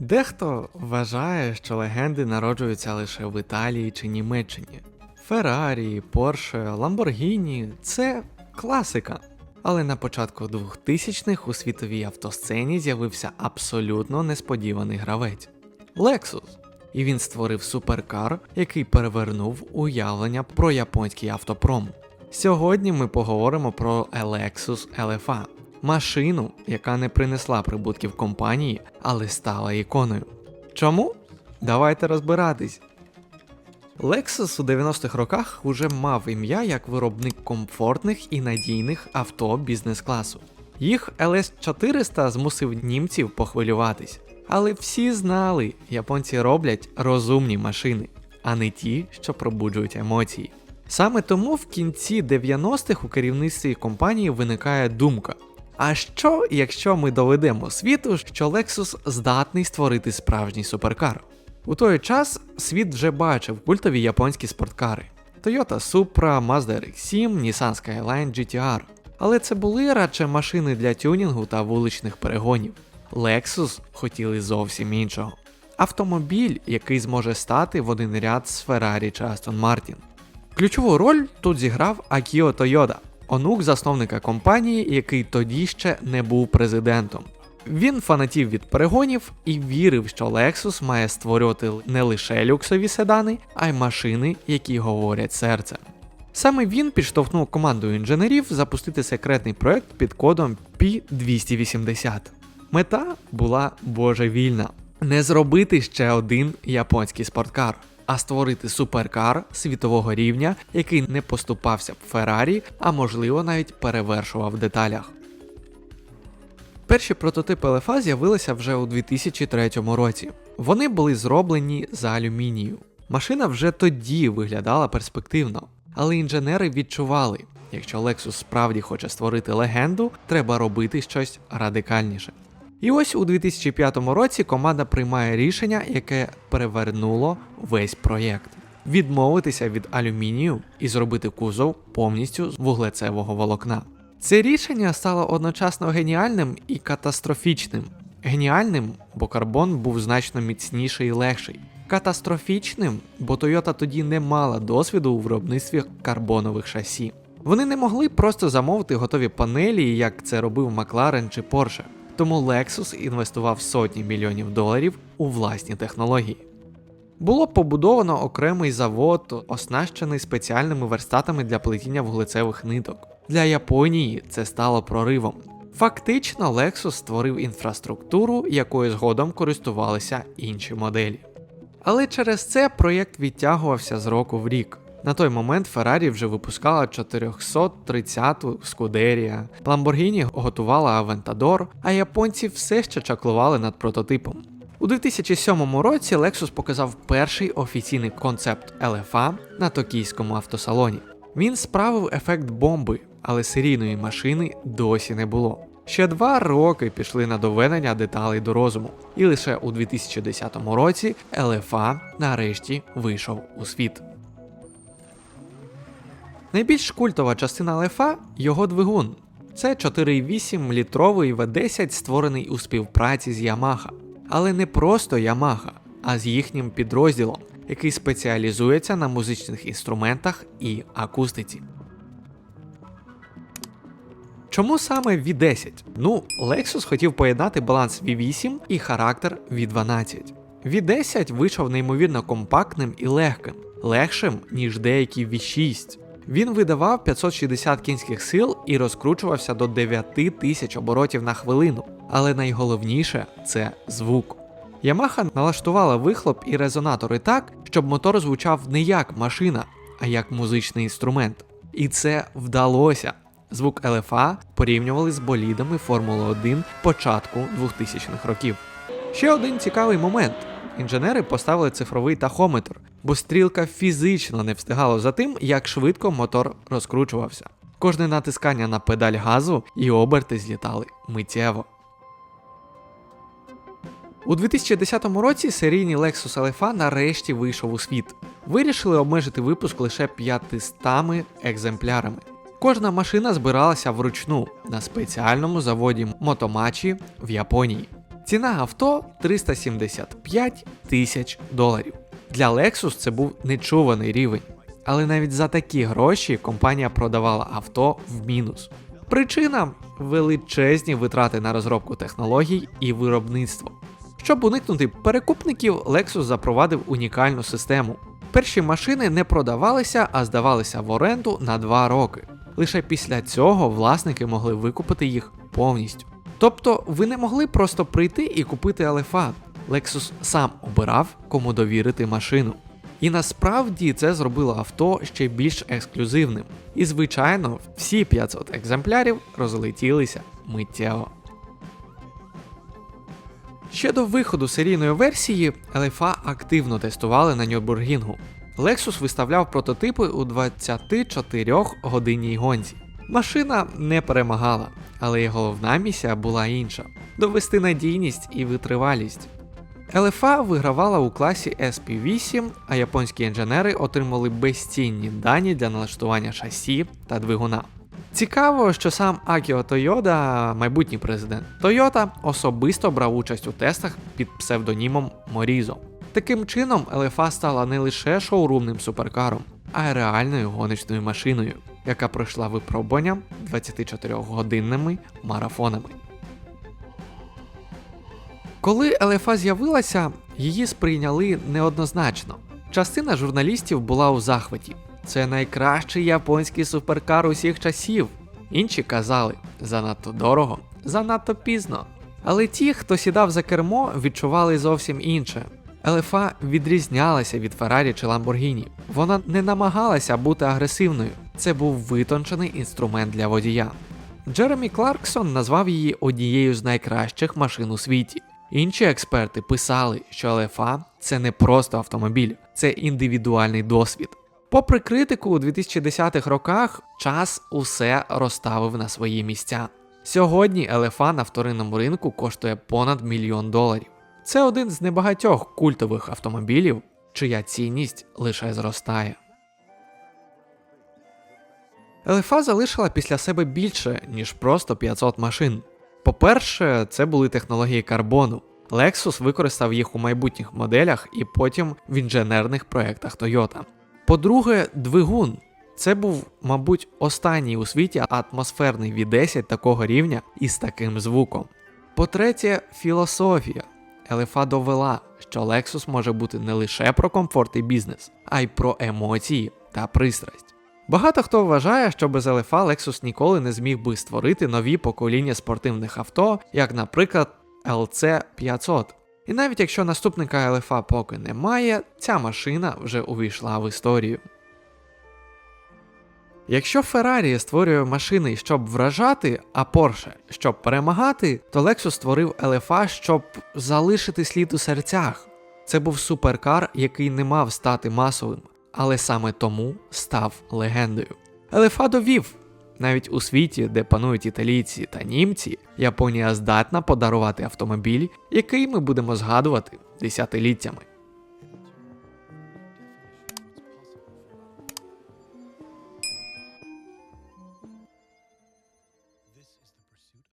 Дехто вважає, що легенди народжуються лише в Італії чи Німеччині. Феррарі, Порше, Ламборгіні це класика. Але на початку 2000-х у світовій автосцені з'явився абсолютно несподіваний гравець Lexus. І він створив суперкар, який перевернув уявлення про японський автопром. Сьогодні ми поговоримо про Lexus LFA, машину, яка не принесла прибутків компанії, але стала іконою. Чому? Давайте розбиратись. Lexus у 90-х роках уже мав ім'я як виробник комфортних і надійних авто бізнес-класу. Їх LS400 змусив німців похвилюватись. Але всі знали, японці роблять розумні машини, а не ті, що пробуджують емоції. Саме тому в кінці 90-х у керівництві компанії виникає думка: а що, якщо ми доведемо світу, що Lexus здатний створити справжній суперкар? У той час світ вже бачив культові японські спорткари: Toyota Supra, Mazda RX-7, Nissan Skyline GTR. Але це були радше машини для тюнінгу та вуличних перегонів. Lexus хотіли зовсім іншого. Автомобіль, який зможе стати в один ряд з Ferrari чи Aston Martin. Ключову роль тут зіграв Акіо Тойода, онук засновника компанії, який тоді ще не був президентом. Він фанатів від перегонів і вірив, що Lexus має створювати не лише люксові седани, а й машини, які говорять серцем. Саме він підштовхнув команду інженерів запустити секретний проект під кодом P280. Мета була божевільна: не зробити ще один японський спорткар, а створити суперкар світового рівня, який не поступався б Феррарі, а можливо навіть перевершував в деталях. Перші прототипи LFA з'явилися вже у 2003 році. Вони були зроблені з алюмінію. Машина вже тоді виглядала перспективно, але інженери відчували, якщо Lexus справді хоче створити легенду, треба робити щось радикальніше. І ось у 2005 році команда приймає рішення, яке перевернуло весь проєкт: відмовитися від алюмінію і зробити кузов повністю з вуглецевого волокна. Це рішення стало одночасно геніальним і катастрофічним. Геніальним, бо карбон був значно міцніший і легший. Катастрофічним, бо Toyota тоді не мала досвіду у виробництві карбонових шасі. Вони не могли просто замовити готові панелі, як це робив McLaren чи Porsche. Тому Lexus інвестував сотні мільйонів доларів у власні технології. Було побудовано окремий завод, оснащений спеціальними верстатами для плетіння вуглецевих ниток. Для Японії це стало проривом. Фактично, Lexus створив інфраструктуру, якою згодом користувалися інші моделі. Але через це проєкт відтягувався з року в рік. На той момент Ferrari вже випускала 430-ту Scuderia, Lamborghini готувала Aventador, а японці все ще чаклували над прототипом. У 2007 році Lexus показав перший офіційний концепт LFA на токійському автосалоні. Він справив ефект бомби, але серійної машини досі не було. Ще два роки пішли на доведення деталей до розуму, і лише у 2010 році LFA нарешті вийшов у світ. Найбільш культова частина LFA – його двигун. Це 4,8 літровий V10, створений у співпраці з Yamaha. Але не просто Yamaha, а з їхнім підрозділом, який спеціалізується на музичних інструментах і акустиці. Чому саме V10? Ну, Lexus хотів поєднати баланс V8 і характер V12. V10 вийшов неймовірно компактним і легким, легшим, ніж деякі V6. Він видавав 560 кінських сил і розкручувався до 9000 оборотів на хвилину. Але найголовніше це звук. Yamaha налаштувала вихлоп і резонатори так, щоб мотор звучав не як машина, а як музичний інструмент. І це вдалося. Звук LFA порівнювали з болідами Формули 1 початку 2000-х років. Ще один цікавий момент. Інженери поставили цифровий тахометр, бо стрілка фізично не встигала за тим, як швидко мотор розкручувався. Кожне натискання на педаль газу і оберти злітали миттєво. У 2010 році серійний Lexus LFA нарешті вийшов у світ. Вирішили обмежити випуск лише 500 екземплярами. Кожна машина збиралася вручну на спеціальному заводі Мотомачі в Японії. Ціна авто 375 тисяч доларів. Для Lexus це був нечуваний рівень. Але навіть за такі гроші компанія продавала авто в мінус. Причина величезні витрати на розробку технологій і виробництво. Щоб уникнути перекупників, Lexus запровадив унікальну систему. Перші машини не продавалися, а здавалися в оренду на 2 роки. Лише після цього власники могли викупити їх повністю. Тобто ви не могли просто прийти і купити LFA. Lexus сам обирав, кому довірити машину. І насправді це зробило авто ще більш ексклюзивним. І звичайно, всі 500 екземплярів розлетілися миттєво. Ще до виходу серійної версії LFA активно тестували на Нюрбургінгу. Lexus виставляв прототипи у 24 годинній гонці. Машина не перемагала, але її головна місія була інша довести надійність і витривалість. LFA вигравала у класі SP8, а японські інженери отримали безцінні дані для налаштування шасі та двигуна. Цікаво, що сам Акіо Тойода, майбутній президент Тойота, особисто брав участь у тестах під псевдонімом Морізо. Таким чином, LFA стала не лише шоурумним суперкаром, а й реальною гоночною машиною, яка пройшла випробування 24-годинними марафонами. Коли LFA з'явилася, її сприйняли неоднозначно. Частина журналістів була у захваті. Це найкращий японський суперкар усіх часів. Інші казали занадто дорого, занадто пізно. Але ті, хто сідав за кермо, відчували зовсім інше. LFA відрізнялася від Ferrari чи Lamborghini. Вона не намагалася бути агресивною. Це був витончений інструмент для водія. Джеремі Кларксон назвав її однією з найкращих машин у світі. Інші експерти писали, що LFA – це не просто автомобіль, це індивідуальний досвід. Попри критику у 2010-х роках, час усе розставив на свої місця. Сьогодні LFA на вторинному ринку коштує понад мільйон доларів. Це один з небагатьох культових автомобілів, чия цінність лише зростає. LFA залишила після себе більше, ніж просто 500 машин. По-перше, це були технології карбону. Lexus використав їх у майбутніх моделях і потім в інженерних проєктах Toyota. По-друге, двигун. Це був, мабуть, останній у світі атмосферний V10 такого рівня і з таким звуком. По-третє, філософія. LFA довела, що Lexus може бути не лише про комфорт і бізнес, а й про емоції та пристрасть. Багато хто вважає, що без LFA Lexus ніколи не зміг би створити нові покоління спортивних авто, як, наприклад, LC 500. І навіть якщо наступника LFA поки немає, ця машина вже увійшла в історію. Якщо Ferrari створює машини, щоб вражати, а Porsche щоб перемагати, то Lexus створив LFA, щоб залишити слід у серцях. Це був суперкар, який не мав стати масовим, але саме тому став легендою. Елефа довів, навіть у світі, де панують італійці та німці, Японія здатна подарувати автомобіль, який ми будемо згадувати десятиліттями.